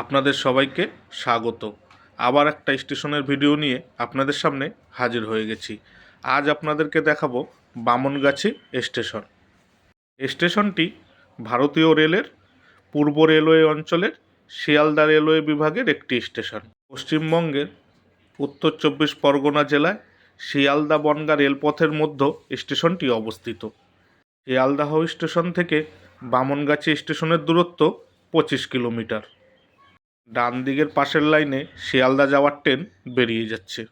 আপনাদের সবাইকে স্বাগত। আবার একটা স্টেশনের ভিডিও নিয়ে আপনাদের সামনে হাজির হয়ে গেছি। আজ আপনাদেরকে দেখাবো বামনগাছি স্টেশন। স্টেশনটি ভারতীয় রেলের পূর্ব রেলওয়ে অঞ্চলের শিয়ালদা রেলওয়ে বিভাগের একটি স্টেশন। পশ্চিমবঙ্গের উত্তর চব্বিশ পরগনা জেলায় শিয়ালদা বনগা রেলপথের মধ্যে স্টেশনটি অবস্থিত। শিয়ালদাহ স্টেশন থেকে বামনগাছি স্টেশনের দূরত্ব পঁচিশ কিলোমিটার। ডান দিকের পাশের লাইনে শিয়ালদা যাওয়ার ট্রেন বেরিয়ে যাচ্ছে।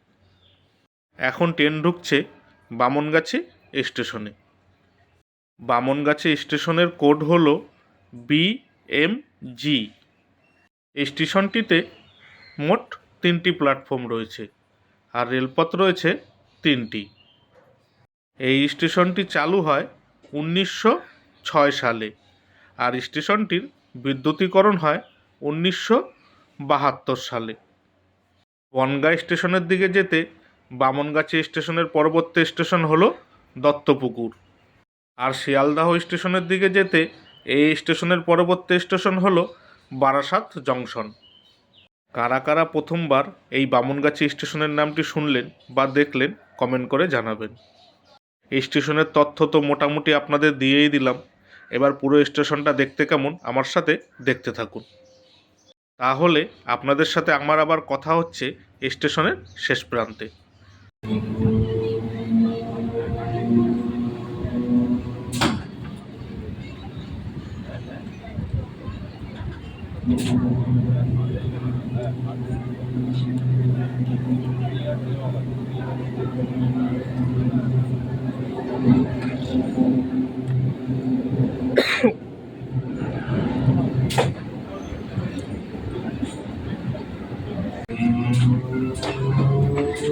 এখন ট্রেন ঢুকছে বামনগাছি স্টেশনে। বামনগাছি স্টেশনের কোড হল বি এম জি। স্টেশনটিতে মোট তিনটি প্ল্যাটফর্ম রয়েছে আর রেলপথ রয়েছে তিনটি। এই স্টেশনটি চালু হয় উনিশশো ছয় সালে আর স্টেশনটির বিদ্যুতীকরণ হয় উনিশশো বাহাত্তর সালে। বনগাঁ স্টেশনের দিকে যেতে বামনগাছি স্টেশনের পরবর্তী স্টেশন হলো দত্তপুকুর। আর শিয়ালদাহ স্টেশনের দিকে যেতে এই স্টেশনের পরবর্তী স্টেশন হলো বারাসাত জংশন। কারা কারা প্রথমবার এই বামনগাছি স্টেশনের নামটি শুনলেন বা দেখলেন, কমেন্ট করে জানাবেন। এই স্টেশনের তথ্য তো মোটামুটি আপনাদের দিয়েই দিলাম। এবার পুরো স্টেশনটা দেখতে কেমন, আমার সাথে দেখতে থাকুন। তাহলে আপনাদের সাথে আমার আবার কথা হচ্ছে স্টেশনের শেষ প্রান্তে।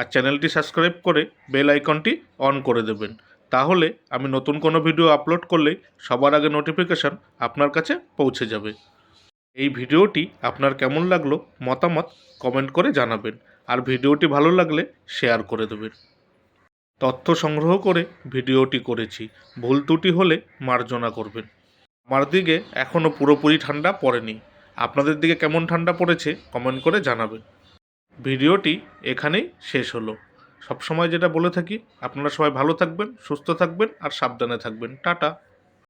আর চ্যানেলটি সাবস্ক্রাইব করে বেল আইকনটি অন করে দেবেন। তাহলে আমি নতুন কোনো ভিডিও আপলোড করলেই সবার আগে নোটিফিকেশান আপনার কাছে পৌঁছে যাবে। এই ভিডিওটি আপনার কেমন লাগল মতামত কমেন্ট করে জানাবেন আর ভিডিওটি ভালো লাগলে শেয়ার করে দেবেন। তথ্য সংগ্রহ করে ভিডিওটি করেছি। ভুল ত্রুটি হলে মার্জনা করবেন। আমার দিকে এখনও পুরোপুরি ঠান্ডা পড়েনি। আপনাদের দিকে কেমন ঠান্ডা পড়েছে কমেন্ট করে জানাবেন। ভিডিওটি এখানেই শেষ হলো। সবসময় যেটা বলে থাকি, আপনারা সবাই ভালো থাকবেন, সুস্থ থাকবেন আর সাবধানে থাকবেন। টাটা।